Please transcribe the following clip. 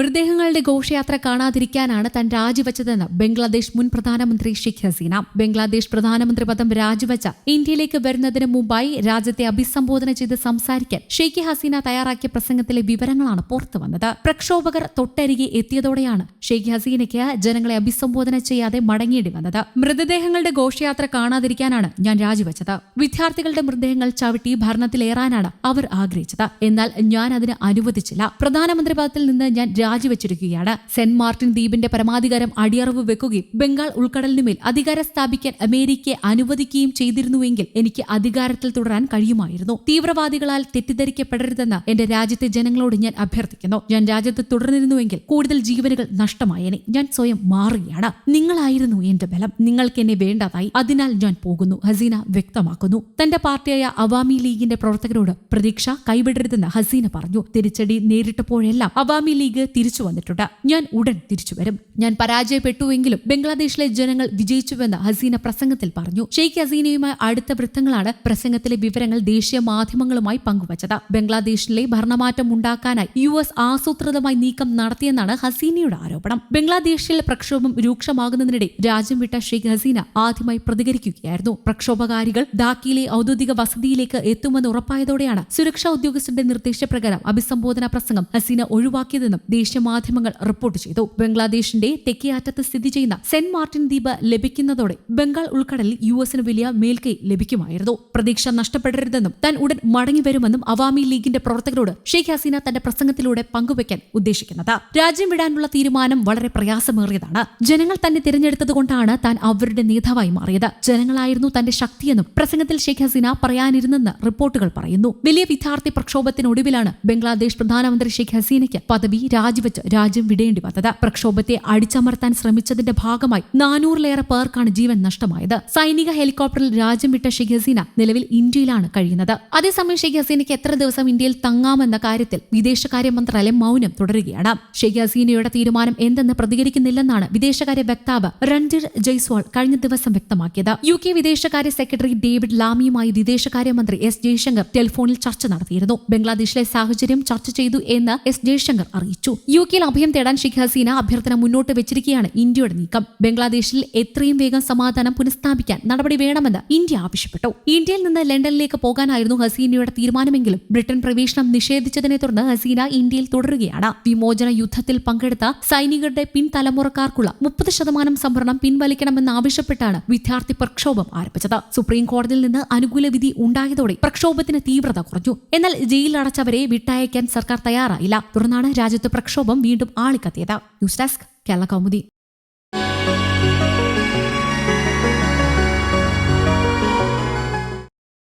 മൃതദേഹങ്ങളുടെ ഘോഷയാത്ര കാണാതിരിക്കാനാണ് താൻ രാജിവെച്ചതെന്ന് ബംഗ്ലാദേശ് മുൻ പ്രധാനമന്ത്രി ഷെയ്ഖ് ഹസീന. ബംഗ്ലാദേശ് പ്രധാനമന്ത്രി പദം രാജിവച്ച ഇന്ത്യയിലേക്ക് വരുന്നതിന് മുമ്പായി രാജ്യത്തെ അഭിസംബോധന ചെയ്ത് സംസാരിക്കാൻ ഷെയ്ഖ് ഹസീന തയ്യാറാക്കിയ പ്രസംഗത്തിലെ വിവരങ്ങളാണ് പുറത്തുവന്നത്. പ്രക്ഷോഭകർ തൊട്ടരികെ എത്തിയതോടെയാണ് ഷെയ്ഖ് ഹസീനയ്ക്ക് ജനങ്ങളെ അഭിസംബോധന ചെയ്യാതെ മടങ്ങേണ്ടി വന്നത്. മൃതദേഹങ്ങളുടെ ഘോഷയാത്ര കാണാതിരിക്കാനാണ് ഞാൻ രാജിവെച്ചത്. വിദ്യാർത്ഥികളുടെ മൃതദേഹങ്ങൾ ചവിട്ടി ഭരണത്തിലേറാനാണ് അവർ ആഗ്രഹിച്ചത്. എന്നാൽ ഞാൻ അതിന് അനുവദിച്ചില്ല. പ്രധാനമന്ത്രി പദത്തിൽ നിന്ന് ഞാൻ രാജിവെച്ചിരിക്കുകയാണ്. സെന്റ് മാർട്ടിൻ ദ്വീപിന്റെ പരമാധികാരം അടിയറവ് വെക്കുകയും ബംഗാൾ ഉൾക്കടലിനുമേൽ അധികാരം സ്ഥാപിക്കാൻ അമേരിക്കയെ അനുവദിക്കുകയും ചെയ്തിരുന്നുവെങ്കിൽ എനിക്ക് അധികാരത്തിൽ തുടരാൻ കഴിയുമായിരുന്നു. തീവ്രവാദികളാൽ തെറ്റിദ്ധരിക്കപ്പെടരുതെന്ന് എന്റെ രാജ്യത്തെ ജനങ്ങളോട് ഞാൻ അഭ്യർത്ഥിക്കുന്നു. ഞാൻ രാജ്യത്ത് തുടർന്നിരുന്നുവെങ്കിൽ കൂടുതൽ ജീവനുകൾ നഷ്ടമായേനെ. ഞാൻ സ്വയം മാറുകയാണ്. നിങ്ങളായിരുന്നു എന്റെ ബലം. നിങ്ങൾക്ക് എന്നെ വേണ്ടതായി. അതിനാൽ ഞാൻ പോകുന്നു. ഹസീന വ്യക്തമാക്കുന്നു. തന്റെ പാർട്ടിയായ അവാമി ലീഗിന്റെ പ്രവർത്തകരോട് പ്രതീക്ഷ കൈവിടരുതെന്ന് ഹസീന പറഞ്ഞു. തിരിച്ചടി നേരിട്ടപ്പോഴെല്ലാം അവാമി ലീഗ് തിരിച്ചു വന്നിട്ടുണ്ട്. ഞാൻ ഉടൻ തിരിച്ചു വരും. ഞാൻ പരാജയപ്പെട്ടുവെങ്കിലും ബംഗ്ലാദേശിലെ ജനങ്ങൾ വിജയിച്ചുവെന്ന് ഹസീന പ്രസംഗത്തിൽ പറഞ്ഞു. ഷെയ്ഖ് ഹസീനയുമായി അടുത്ത വൃത്തങ്ങളാണ് പ്രസംഗത്തിലെ വിവരങ്ങൾ ദേശീയ മാധ്യമങ്ങളുമായി പങ്കുവച്ചത്. ബംഗ്ലാദേശിലെ ഭരണമാറ്റം ഉണ്ടാക്കാനായി യു എസ് ആസൂത്രിതമായി നീക്കം നടത്തിയെന്നാണ് ഹസീനയുടെ ആരോപണം. ബംഗ്ലാദേശിൽ പ്രക്ഷോഭം രൂക്ഷമാകുന്നതിനിടെ രാജ്യം വിട്ട ഷെയ്ഖ് ഹസീന ആദ്യമായി പ്രതികരിക്കുകയായിരുന്നു. പ്രക്ഷോഭകാരികൾ ധാക്കിയിലെ ഔദ്യോഗിക വസതിയിലേക്ക് എത്തുമെന്ന് ഉറപ്പായതോടെയാണ് സുരക്ഷാ ഉദ്യോഗസ്ഥരുടെ നിർദ്ദേശപ്രകാരം അഭിസംബോധന പ്രസംഗം ഹസീന ഒഴിവാക്കിയതെന്നും ദേശീയ മാധ്യമങ്ങൾ റിപ്പോർട്ട് ചെയ്തു. ബംഗ്ലാദേശിന്റെ തെക്കേ അറ്റത്ത് സ്ഥിതി ചെയ്യുന്ന സെന്റ് മാർട്ടിൻ ദ്വീപ് ലഭിക്കുന്നതോടെ ബംഗാൾ ഉൾക്കടലിൽ യു എസിന് വലിയ മേൽക്കൈ ലഭിക്കുമായിരുന്നു. പ്രതീക്ഷ നഷ്ടപ്പെടരുതെന്നും താൻ ഉടൻ മടങ്ങി വരുമെന്നും അവാമി ലീഗിന്റെ പ്രവർത്തകരോട് ഷെയ്ഖ് ഹസീന തന്റെ പ്രസംഗത്തിലൂടെ പങ്കുവയ്ക്കാൻ ഉദ്ദേശിക്കുന്നത്. രാജ്യം വിടാനുള്ള തീരുമാനം വളരെ പ്രയാസമേറിയതാണ്. ജനങ്ങൾ തന്നെ തിരഞ്ഞെടുത്തതുകൊണ്ടാണ് താൻ അവരുടെ നേതാവായി മാറിയത്. ജനങ്ങളായിരുന്നു തന്റെ ശക്തിയെന്നും പ്രസംഗത്തിൽ ഷെയ്ഖ് ഹസീന പറയാനിരുന്നെന്ന് റിപ്പോർട്ടുകൾ പറയുന്നു. വലിയ വിദ്യാർത്ഥി പ്രക്ഷോഭത്തിനൊടുവിലാണ് ബംഗ്ലാദേശ് പ്രധാനമന്ത്രി ഷെയ്ഖ് ഹസീനയ്ക്ക് പദവി രാജിവെച്ച് രാജ്യം വിടേണ്ടി വന്നത്. പ്രക്ഷോഭത്തെ അടിച്ചമർത്താൻ ശ്രമിച്ചതിന്റെ ഭാഗമായി നാനൂറിലേറെ പേർക്കാണ് ജീവൻ നഷ്ടമായത്. സൈനിക ഹെലികോപ്റ്ററിൽ രാജ്യം വിട്ട ഷെയ്ഖ് ഹസീന നിലവിൽ ഇന്ത്യയിലാണ് കഴിയുന്നത്. അതേസമയം ഷെയ്ഖ് ഹസീനയ്ക്ക് എത്ര ദിവസം ഇന്ത്യയിൽ തങ്ങാമെന്ന കാര്യത്തിൽ വിദേശകാര്യ മന്ത്രാലയം മൗനം തുടരുകയാണ്. ഷെയ്ഖ് ഹസീനയുടെ തീരുമാനം എന്തെന്ന് പ്രതികരിക്കുന്നില്ലെന്നാണ് വിദേശകാര്യ വക്താവ് രൺജിർ ജയ്സ്വാൾ കഴിഞ്ഞ ദിവസം വ്യക്തമാക്കിയത്. യു കെ വിദേശകാര്യ സെക്രട്ടറി ഡേവിഡ് ലാമിയുമായി വിദേശകാര്യമന്ത്രി എസ് ജയശങ്കർ ടെലിഫോണിൽ ചർച്ച നടത്തിയിരുന്നു. ബംഗ്ലാദേശിലെ സാഹചര്യം ചർച്ച ചെയ്തു എന്ന് എസ് ജയശങ്കർ അറിയിച്ചു. യു കെയിൽ അഭയം തേടാൻ ഷെയ്ഖ് ഹസീന അഭ്യർത്ഥന മുന്നോട്ട് വെച്ചിരിക്കുകയാണ്. ഇന്ത്യയുടെ നീക്കം. ബംഗ്ലാദേശിൽ എത്രയും വേഗം സമാധാനം പുനഃസ്ഥാപിക്കാൻ നടപടി വേണമെന്ന് ഇന്ത്യ ആവശ്യപ്പെട്ടു. ഇന്ത്യയിൽ നിന്ന് ലണ്ടനിലേക്ക് പോകാനായിരുന്നു ഹസീനയുടെ തീരുമാനമെങ്കിലും ബ്രിട്ടൻ പ്രവേശനം നിഷേധിച്ചതിനെ തുടർന്ന് ഹസീന ഇന്ത്യയിൽ തുടരുകയാണ്. വിമോചന യുദ്ധത്തിൽ പങ്കെടുത്ത സൈനികരുടെ പിൻതലമുറക്കാർക്കുള്ള മുപ്പത് ശതമാനം സംവരണം പിൻവലിക്കണമെന്നാവശ്യപ്പെട്ടാണ് വിദ്യാർത്ഥി പ്രക്ഷോഭം ആരംഭിച്ചത്. സുപ്രീം കോടതിയിൽ നിന്ന് അനുകൂല വിധി ഉണ്ടായതോടെ പ്രക്ഷോഭത്തിന് തീവ്രത കുറഞ്ഞു. എന്നാൽ ജയിലിൽ അടച്ചവരെ വിട്ടയക്കാൻ സർക്കാർ തയ്യാറായില്ല. തുടർന്നാണ് രാജ്യത്ത് പ്രക്ഷോഭം വീണ്ടും ആളിക്കത്തിയത്. News desk Kerala Kaumudi.